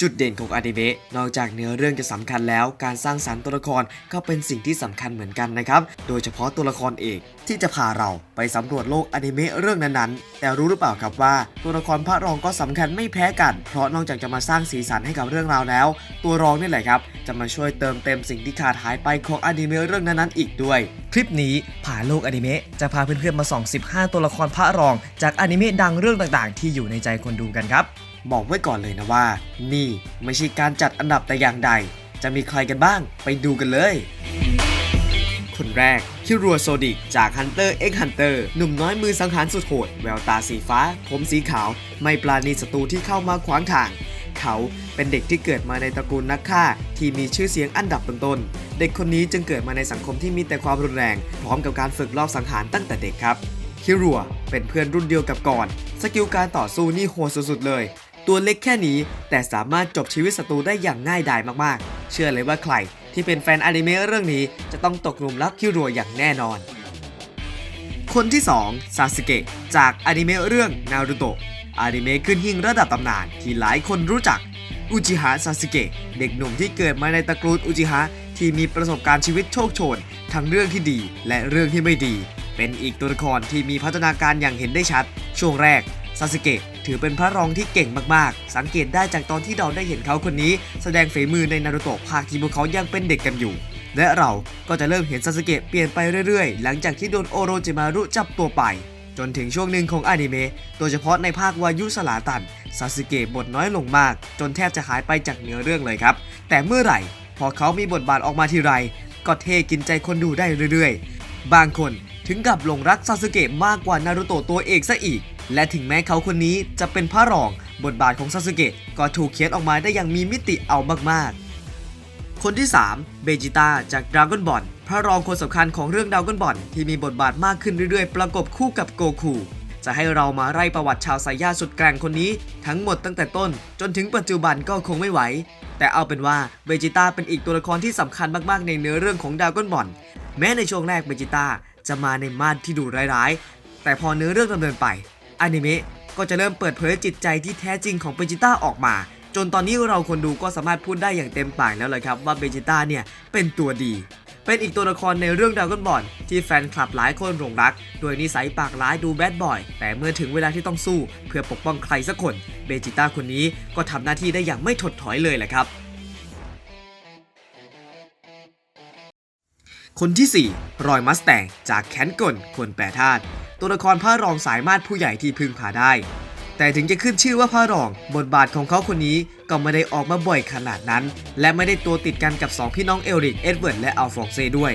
จุดเด่นของอนิเมะนอกจากเนื้อเรื่องจะสำคัญแล้ว การสร้างสรรค์ตัวละครก็เป็นสิ่งที่สำคัญเหมือนกันนะครับ โดยเฉพาะตัวละครเอกที่จะพาเราไปสำรวจโลกอนิเมะเรื่องนั้นๆ แต่รู้หรือเปล่าครับว่า ตัวละครพระรองก็สำคัญไม่แพ้กัน เพราะนอกจากจะมาสร้างสีสันให้กับเรื่องราวแล้ว ตัวรองนี่แหละครับ จะมาช่วยเติมเต็มสิ่งที่ขาดหายไปของอนิเมะเรื่องนั้นๆอีกด้วย คลิปนี้ผ่านโลกอนิเมะจะพาเพื่อนๆมาส่อง 15 ตัวละครพระรอง จากอนิเมะดังเรื่องต่างๆ ที่อยู่ในใจคนดูกันครับ บอกไว้ก่อนเลยนะว่า นี่ไม่ใช่การจัดอันดับแต่อย่างใด จะมีใครกันบ้างไปดูกันเลยคนแรกคิรัวโซดิกจาก Hunter x Hunter หนุ่มน้อยมือสังหารสุดโหด แววตาสีฟ้า ผมสีขาว ไม่ปราณีศัตรูที่เข้ามาขวางทาง เขาเป็นเด็กที่เกิดมาในตระกูลนักฆ่า ที่มีชื่อเสียงอันดับต้นๆเด็กคนนี้จึงเกิดมาในสังคมที่มีแต่ความรุนแรง พร้อมกับการฝึกลอบสังหารตั้งแต่เด็กครับคิรัวเป็นเพื่อนรุ่นเดียวกับก่อน สกิลการต่อสู้นี่โหดสุดๆเลย ตัวเล็กแค่นี้ แต่สามารถจบชีวิตศัตรูได้อย่างง่ายดายมากๆ เชื่อเลยว่าใครที่เป็นแฟนอนิเมะเรื่องนี้จะต้องตกหลุมรักคิรัวอย่างแน่นอน คนที่ 2 ซาสึเกะจากอนิเมะเรื่องนารูโตะอนิเมะขึ้นหิ่งระดับตำนานที่หลายคนรู้จักอุจิฮะซาสึเกะเด็กหนุ่มที่เกิดมาในตระกูลอุจิฮะที่มีประสบการณ์ชีวิตโชคโชน ทั้งเรื่องที่ดีและเรื่องที่ไม่ดี เป็นอีกตัวละครที่มีพัฒนาการอย่างเห็นได้ชัด ช่วงแรกซาสึเกะ ถือเป็นพระรองที่เก่งมากๆ สังเกตได้จากตอนที่เราได้เห็นเขาคนนี้ แสดงฝีมือในนารูโตะภาคที่พวกเขายังเป็นเด็กกันอยู่ และเราก็จะเริ่มเห็นซาสึเกะเปลี่ยนไปเรื่อยๆ หลังจากที่โดนโอโรจิมารุจับตัวไป จนถึงช่วงหนึ่งของอนิเมะโดยเฉพาะในภาควายุสลาตันซาสึเกะบทน้อยลงมาก จนแทบจะหายไปจากเนื้อเรื่องเลยครับ แต่เมื่อไหร่ พอเขามีบทบาทออกมาทีไร ก็เทกินใจคนดูได้เรื่อยๆ บางคนถึงกับหลงรักซาสึเกะมากกว่านารูโตะตัวเอกซะอีก และถึงแม้เขาคนนี้จะเป็นพระรอง บทบาทของซาสึเกะก็ถูกเขียนออกมาได้อย่างมีมิติเอามากๆ คนที่ 3 เบจิต้าจาก Dragon Ball พระรองคนสำคัญของเรื่อง Dragon Ball ที่มีบทบาทมากขึ้นเรื่อยๆ ประกบคู่กับโกคู จะให้เรามาไล่ประวัติชาวสายญาสุดแกร่งคนนี้ ทั้งหมดตั้งแต่ต้นจนถึงปัจจุบันก็คงไม่ไหว แต่เอาเป็นว่าเบจิต้าเป็นอีกตัวละครที่สำคัญมากๆ ในเนื้อเรื่องของ Dragon Ball แม้ในช่วงแรกเบจิต้าจะมาในมาดที่ดูร้ายๆ แต่พอเนื้อเรื่องดำเนินไป อนิเมะก็จะเริ่มเปิดเผยจิตใจที่แท้จริงของเบจิต้าออกมา จนตอนนี้เราคนดูก็สามารถพูดได้อย่างเต็มปากแล้วเลยครับว่าเบจิต้าเนี่ยเป็นตัวดี เป็นอีกตัวละครในเรื่องดราก้อนบอลที่แฟนคลับหลายคนหลงรัก โดยนิสัยปากร้ายดูแบดบอย แต่เมื่อถึงเวลาที่ต้องสู้ เพื่อปกป้องใครสักคน เบจิต้าคนนี้ก็ทำหน้าที่ได้อย่างไม่ถดถอยเลยแหละครับ คนที่ 4 รอยมัสแตงจากแคนกลคนแปรธาตุตัวละครพระรองสายมาดผู้ใหญ่ที่พึ่งพาได้ แต่ถึงจะขึ้นชื่อว่าพระรอง บทบาทของเขาคนนี้ก็ไม่ได้ออกมาบ่อยขนาดนั้น และไม่ได้ตัวติดกันกับ 2 พี่น้องเอริกเอ็ดเวิร์ดและอัลฟองเซด้วย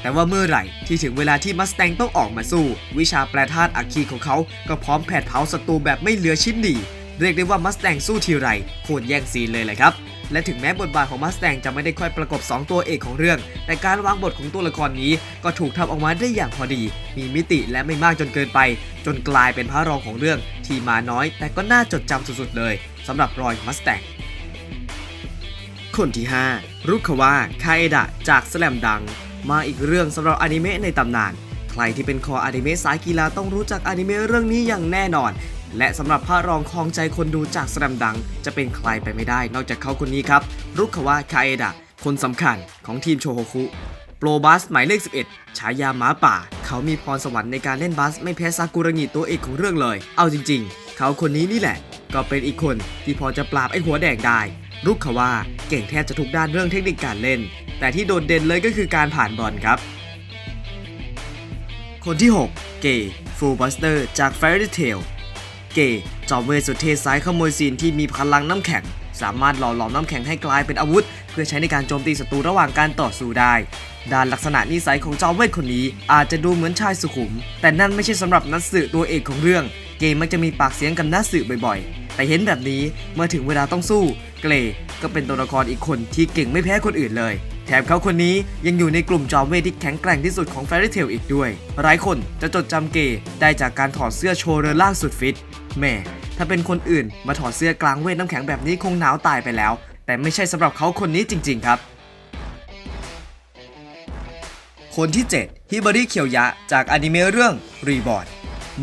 แต่ว่าเมื่อไหร่ที่ถึงเวลาที่มัสแตงต้องออกมาสู้ วิชาแปรธาตุอัคคีของเขาก็พร้อมแผดเผาศัตรูแบบไม่เหลือชิ้นดี เรียกได้ว่ามัสแตงสู้ทีไรโคตรแย่งซีนเลยแหละครับ และถึงแม้บทบาทของมัสแตงจะไม่ได้ค่อยประกบ 2 ตัวเอกของเรื่อง แต่การวางบทของตัวละครนี้ก็ถูกทำออกมาได้อย่างพอดี มีมิติและไม่มากจนเกินไป จนกลายเป็นพระรองของเรื่องที่มาน้อย แต่ก็น่าจดจำสุดๆเลยสำหรับรอยมัสแตงคนที่ 5 รุคาวะคาเอดะ จากแสลมดัง มาอีกเรื่องสำหรับอนิเมะในตำนาน ใครที่เป็นคออนิเมะสายกีฬาต้องรู้จักอนิเมะเรื่องนี้อย่างแน่นอน และสำหรับพระรองครองใจคนดูจากสแลมดัง จะเป็นใครไปไม่ได้ นอกจากเขาคนนี้ครับรุคาวะคาเอดะคนสำคัญของทีมโชโฮคุโปรบัสหมายเลข 11 ฉายาหมาป่า เขามีพรสวรรค์ในการเล่นบัสไม่แพ้ซากุระงิตัวเอกของเรื่องเลย เอาจริง ๆ เขาคนนี้นี่แหละ ก็เป็นอีกคนที่พอจะปราบไอ้หัวแดงได้ รุกขว่าเก่งแทบจะทุกด้านเรื่องเทคนิคการเล่น แต่ที่โดดเด่นเลยก็คือการผ่านบอลครับ คนที่ 6 เกย์ฟูลบัสเตอร์จาก Fairy Tail เกย์จอมเวทสุดเทสายขโมยซีนที่มีพลังน้ำแข็ง สามารถหล่อหลอมน้ำแข็งให้กลายเป็นอาวุธ เพื่อใช้ในการโจมตีศัตรูระหว่างการต่อสู้ได้ ด้านลักษณะนิสัยของจอมเวทคนนี้อาจจะดูเหมือนชายสุขุม แต่นั่นไม่ใช่สำหรับนักสืบตัวเอกของเรื่อง เกย์มักจะมีปากเสียงกับนักสืบบ่อยๆ แต่เห็นแบบนี้เมื่อถึงเวลาต้องสู้ เกรก็เป็นตัวละครอีกคนที่เก่งไม่แพ้คนอื่นเลยแถมเขาคนนี้ยังอยู่ในกลุ่มจอมเวทที่แข็งแกร่งที่สุดของ Fairy Tail อีกด้วย หลายคนจะจดจำเกย์ได้จากการถอดเสื้อโชว์เรือล่างสุดฟิตแหม่ถ้าเป็นคนอื่นมาถอดเสื้อกลางเวทน้ำแข็งแบบนี้คงหนาวตายไปแล้ว แต่ไม่ใช่สำหรับเขาคนนี้จริง ๆ ครับ คนที่ 7 ฮิบาริเคียวยะ จากอนิเมะเรื่องรีบอ r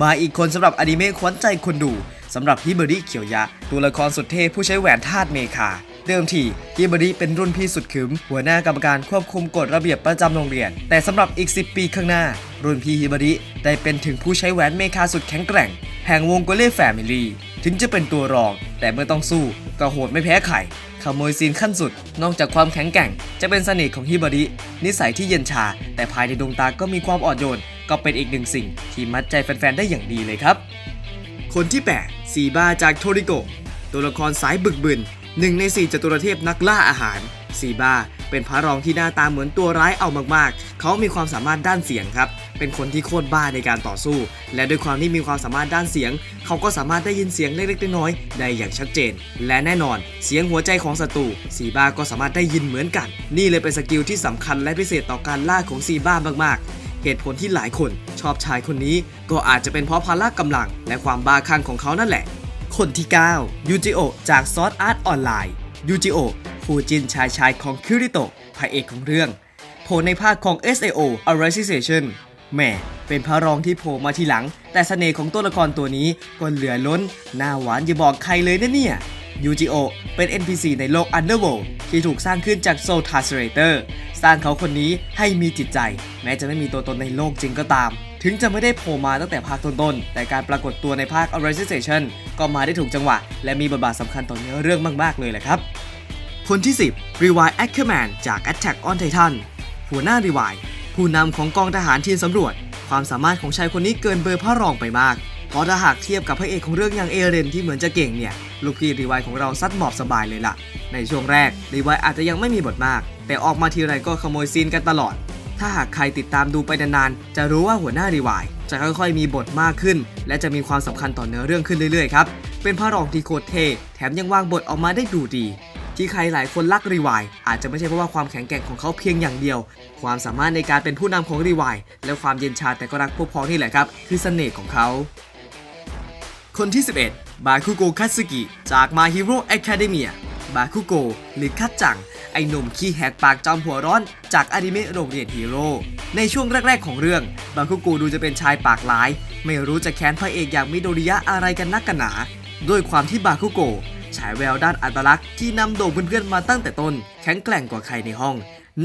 มาอีกคนสำหรับอนิเมะขวัญใจคนดูสำหรับฮิเบริเขียวยะ ตัวละครสุดเท่ผู้ใช้แหวนธาตุเมคาเดิมทีฮิเบริเป็นรุ่นพี่สุดขึม หัวหน้ากรรมการควบคุมกฎระเบียบประจำโรงเรียน แต่สำหรับอีก 10 ปีข้างหน้า รุ่นพี่ฮิเบริได้เป็นถึงผู้ใช้แหวนเมคาสุดแข็งแกร่ง แห่งวงโกเล่แฟมิลี่ถึงจะเป็นตัวรอง แต่เมื่อต้องสู้ก็โหดไม่แพ้ใคร ขโมยซีนขั้นสุด นอกจากความแข็งแกร่ง จะเป็นเสน่ห์ของฮิบาริ นิสัยที่เย็นชา แต่ภายในดวงตาก็มีความอ่อนโยน ก็เป็นอีกหนึ่งสิ่ง ที่มัดใจแฟนๆ ได้อย่างดีเลยครับ คนที่ 8 ซีบาจากโทริโกตัวละครสายบึกบึนหนึ่งในสี่จตุรเทพนักล่าอาหารซีบา เป็นพระรองที่หน้าตาเหมือนตัวร้ายเอามากๆ เขามีความสามารถด้านเสียงครับ เป็นคนที่โคตรบ้าในการต่อสู้ และด้วยความที่มีความสามารถด้านเสียง เขาก็สามารถได้ยินเสียงเล็กๆน้อยๆได้อย่างชัดเจน และแน่นอน เสียงหัวใจของศัตรูซีบ้าก็สามารถได้ยินเหมือนกัน นี่เลยเป็นสกิลที่สำคัญและพิเศษต่อการล่าของซีบ้ามากๆเหตุผลที่หลายคนชอบชายคนนี้ ก็อาจจะเป็นเพราะพละกำลัง และความบ้าคลั่งของเขานั่นแหละ คนที่ 9 ยูจิโอจากซอสอาร์ตออนไลน์ ยูจิโอฟูจินชายชายของคิริโตะพระเอกของเรื่องโผล่ในภาคของ SAO Arisization แหม่เป็นพระรองที่โผล่มาทีหลัง แต่เสน่ห์ของตัวละครตัวนี้ก็เหลือล้น หน้าหวานอย่าบอกใครเลยนะเนี่ยยูจิโอเป็น NPC ในโลก Underworld ที่ถูกสร้างขึ้นจาก Soul Translator สร้างเขาคนนี้ให้มีจิตใจ แม้จะไม่มีตัวตนในโลกจริงก็ตาม ถึงจะไม่ได้โผล่มาตั้งแต่ภาคต้นๆ แต่การปรากฏตัวในภาค Arisization ก็มาได้ถูกจังหวะ และมีบทบาทสำคัญต่อเนื้อเรื่องมากๆเลยแหละครับ คนที่ 10 Rewind Ackerman จาก Attack on Titan หัวหน้า Rewind ผู้นำของกองทหารทีมสำรวจ ความสามารถของชายคนนี้เกินเบอร์พระรองไปมาก เพราะถ้าหากเทียบกับพระเอกของเรื่องอย่างเอเรนที่เหมือนจะเก่งเนี่ย ลูกพี่รีไวายของเราซัดหมอบสบายเลยล่ะ ในช่วงแรกรีไวายอาจจะยังไม่มีบทมาก แต่ออกมาทีไรก็ขโมยซีนกันตลอด ถ้าหากใครติดตามดูไปนานๆ จะรู้ว่าหัวหน้ารีวายจะค่อยๆมีบทมากขึ้น และจะมีความสำคัญต่อเนื้อเรื่องขึ้นเรื่อยๆครับ เป็นพระรองที่โคตรเท่แถมยังวางบทออกมาได้ดูดี ที่ใครหลายคนรักรีวายอาจจะไม่ใช่เพราะว่าความแข็งแกร่งของเขาเพียงอย่างเดียว ความสามารถในการเป็นผู้นำของรีวายและความเย็นชาแต่ก็รักพวกพ้องนี่แหละครับ คือเสน่ห์ของเขา คนที่ 11 บาคุโกะคัตสึกิจาก My Hero Academia บาคุโกะหรือคัตจัง ไอหนุ่มขี้แหกปากจอมหัวร้อนจากอนิเมะโรงเรียนฮีโร่ในช่วงแรก ๆ ของเรื่อง บาคุโกะดูจะเป็นชายปากร้าย ไม่รู้จะแค้นพระเอกอย่างมิโดริยะอะไรกันนักกันหนา ด้วยความที่บาคุโกะฉายแววด้านอัตลักษณ์ที่นำโด่งเพื่อนๆมาตั้งแต่ต้น แข็งแกร่งกว่าใครในห้อง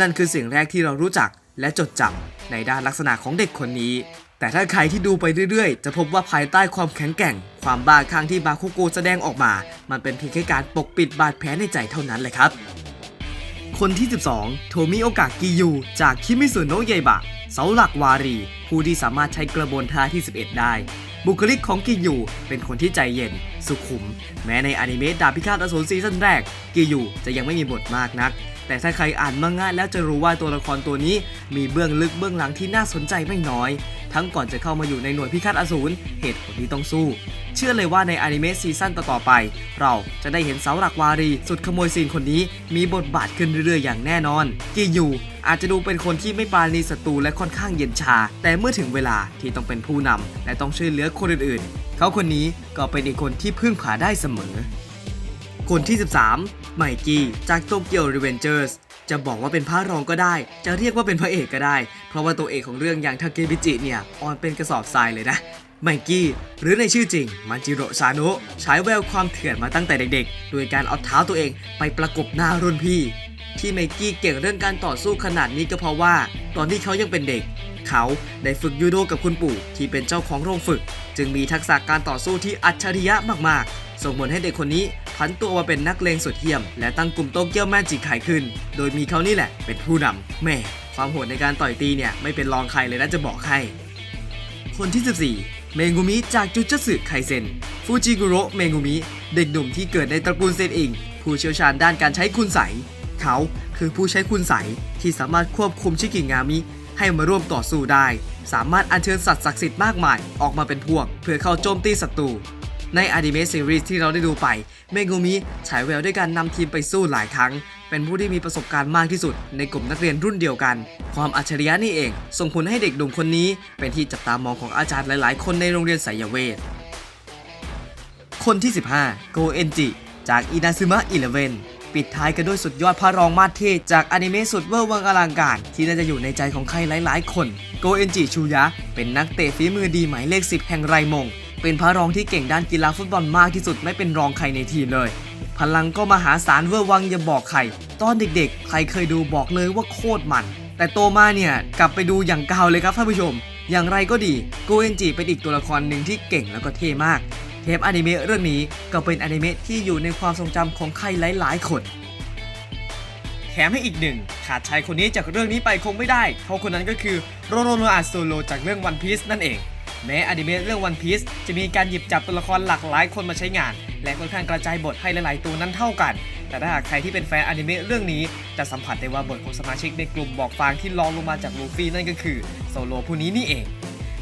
นั่นคือสิ่งแรกที่เรารู้จักและจดจำในด้านลักษณะของเด็กคนนี้ แต่ถ้าใครที่ดูไปเรื่อยๆ จะพบว่าภายใต้ความแข็งแกร่ง ความบ้าคลั่งที่บาคุโกะแสดงออกมา มันเป็นเพียงแค่การปกปิดบาดแผลในใจเท่านั้นเลยครับ คนที่ 12 โทมิโอกะกิยู จากคิมิสุโนะเยบะ เสาหลักวารี ผู้ที่สามารถใช้กระบวนท่าที่ 11 ได้ บุคลิกของกิยูเป็นคนที่ใจเย็น สุขุม แม้ในอนิเมะดาบพิฆาตอสูรซีซั่นแรก กิยูจะยังไม่มีบทมากนัก แต่ถ้าใครอ่านมังงะแล้วจะรู้ว่าตัวละครตัวนี้มีเบื้องลึกเบื้องหลังที่น่าสนใจไม่น้อย ทั้งก่อนจะเข้ามาอยู่ในหน่วยพิฆาตอสูรเหตุผลที่ต้องสู้ เชื่อเลยว่าในอนิเมะซีซั่นต่อๆไป เราจะได้เห็นเสาหลักวารี สุดขโมยซีนคนนี้ มีบทบาทขึ้นเรื่อยๆอย่างแน่นอนกิยูอาจจะดูเป็นคนที่ไม่ปราณีศัตรูและค่อนข้างเย็นชา แต่เมื่อถึงเวลาที่ต้องเป็นผู้นำและต้องช่วยเหลือคนอื่นๆ เขาคนนี้ก็เป็นอีกคนที่พึ่งพาได้เสมอ คนที่ 13 ไมกี้จากโตเกียวรีเวนเจอร์สจะบอกว่าเป็นพระรองก็ได้ จะเรียกว่าเป็นพระเอกก็ได้ เพราะว่าตัวเอกของเรื่องอย่างทาเกบิจิเนี่ยอ่อนเป็นกระสอบทรายเลยนะไมกี้หรือในชื่อจริงมันจิโร่ซานะใช้แววความเถื่อนมาตั้งแต่เด็กๆ โดยการเอาเท้าตัวเองไปประกบหน้ารุ่นพี่ ที่ไมกี้เก่งเรื่องการต่อสู้ขนาดนี้ก็เพราะว่า ตอนที่เขายังเป็นเด็ก เขาได้ฝึกยูโดกับคุณปู่ที่เป็นเจ้าของโรงฝึก จึงมีทักษะการต่อสู้ที่อัจฉริยะมากๆ ส่งผลให้เด็กคนนี้ ผันตัวมาเป็นนักเลงสุดเยี่ยม และตั้งกลุ่มโตเกียวแมจิกไขขึ้น โดยมีเขานี่แหละเป็นผู้นำแม่ความโหดในการต่อยตีเนี่ยไม่เป็นรองใครเลยนะจะบอกให้คนที่ 14 เมงุมิจากจุจัสึไคเซนฟูจิกุโระเมงุมิเด็กหนุ่มที่เกิดในตระกูลเซนอิง ผู้เชี่ยวชาญด้านการใช้คุณใสเขาคือผู้ใช้คุณใสที่สามารถควบคุมชิกิงามิ ให้มาร่วมต่อสู้ได้ สามารถอัญเชิญสัตว์ศักดิ์สิทธิ์มากมายออกมาเป็นพวก เพื่อเข้าโจมตีศัตรู ในอนิเมะซีรีส์ที่เราได้ดูไป เมกุมิฉายแววด้วยการนำทีมไปสู้หลายครั้ง เป็นผู้ที่มีประสบการณ์มากที่สุด ในกลุ่มนักเรียนรุ่นเดียวกัน ความอัจฉริยะนี่เอง ส่งผลให้เด็กหนุ่มคนนี้ เป็นที่จับตามองของอาจารย์หลาย ๆ คนในโรงเรียนไสยเวท คนที่ 15 โกเอนจิ จากอินาซึมะอีเลเวนปิดท้ายกันด้วยสุดยอดพระรองมาเทศจากอนิเมะสุดเวอร์วังอลังการ ที่น่าจะอยู่ในใจของใครหลาย ๆ คน โกเอนจิชูยะ เป็นนักเตะฝีมือดีหมายเลข 10 แห่งไรมง เป็นพระรองที่เก่งด้านกีฬาฟุตบอลมากที่สุดไม่เป็นรองใครในทีมเลย พลังก็มหาศาลเวอร์วังอย่าบอกใคร ตอนเด็กๆ ใครเคยดูบอกเลยว่าโคตรมัน แต่โตมาเนี่ยกลับไปดูอย่างเก่าเลยครับท่านผู้ชม อย่างไรก็ดีโกเอนจิเป็นอีกตัวละครหนึ่งที่เก่งแล้วก็เท่มาก เทปอนิเมะเรื่องนี้ก็เป็นอนิเมะที่อยู่ในความทรงจำของใครหลายๆคนแถมให้อีกหนึ่ง ขาดชายคนนี้จากเรื่องนี้ไปคงไม่ได้ เพราะคนนั้นก็คือโรโรโนอาโซโลจากเรื่อง One Piece นั่นเอง แม้อนิเมะเรื่อง One Piece จะมีการหยิบจับตัวละครหลากหลายคนมาใช้งาน และค่อนข้างกระจายบทให้หลาย ๆ ตัวนั้นเท่ากัน แต่ถ้าหากใครที่เป็นแฟนอนิเมะเรื่องนี้ จะสัมผัสได้ว่าบทของสมาชิกในกลุ่มบอกฟางที่รองลงมาจากลูฟี่นั่นก็คือโซโลผู้นี้นี่เอง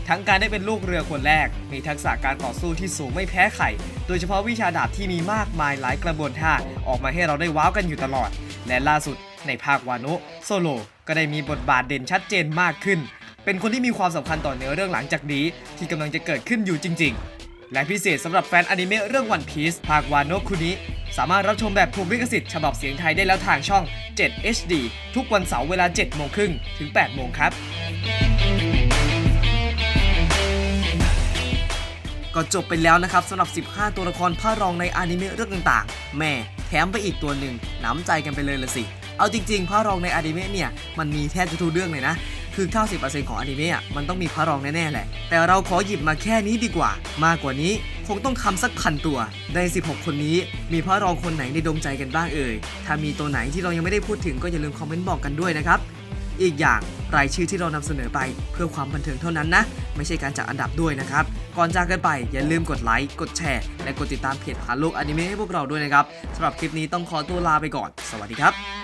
ทั้งการได้เป็นลูกเรือคนแรก มีทักษะการต่อสู้ที่สูงไม่แพ้ใครโดยเฉพาะวิชาดาบที่มีมากมายหลายกระบวนท่าออกมาให้เราได้ว้าวกันอยู่ตลอด และล่าสุดในภาควานะโซโลก็ได้มีบทบาทเด่นชัดเจนมากขึ้น เป็นคนที่มีความสำคัญต่อเนื้อเรื่องหลังจากนี้ ที่กำลังจะเกิดขึ้นอยู่จริง ๆ และพิเศษสำหรับแฟนอนิเมะเรื่อง One Piece ภาควาโนคุนิสามารถรับชมแบบถูกลิขสิทธิ์ฉบับเสียงไทยได้แล้วทางช่อง 7 HD ทุกวันเสาร์เวลา 7 โมงครึ่งถึง 8 โมงครับ ก็จบไปแล้วนะครับสำหรับ 15 ตัวละครพระรองในอนิเมะเรื่องต่างๆ แม่แถมไปอีกตัวหนึ่งน้ำใจกันไปเลยละสิ เอาจริงๆพระรองในอนิเมะเนี่ย มันมีแทบจะทุกเรื่องเลยนะ คือ 90%ของอนิเมะมันต้องมีพระรองแน่ๆแหละ แต่เราขอหยิบมาแค่นี้ดีกว่า มากกว่านี้คงต้องทำสักพันตัว ใน 16 คนนี้มีพระรองคนไหนในดวงใจกันบ้างเอ่ย ถ้ามีตัวไหนที่เรายังไม่ได้พูดถึงก็อย่าลืมคอมเมนต์บอกกันด้วยนะครับ อีกอย่างรายชื่อที่เรานำเสนอไปเพื่อความบันเทิงเท่านั้นนะ ไม่ใช่การจัดอันดับด้วยนะครับ ก่อนจากกันไปอย่าลืมกดไลค์ กดแชร์ และกดติดตามเพจผ่านโลกอนิเมะให้พวกเราด้วยนะครับสำหรับคลิปนี้ต้องขอตัวลาไปก่อน สวัสดีครับ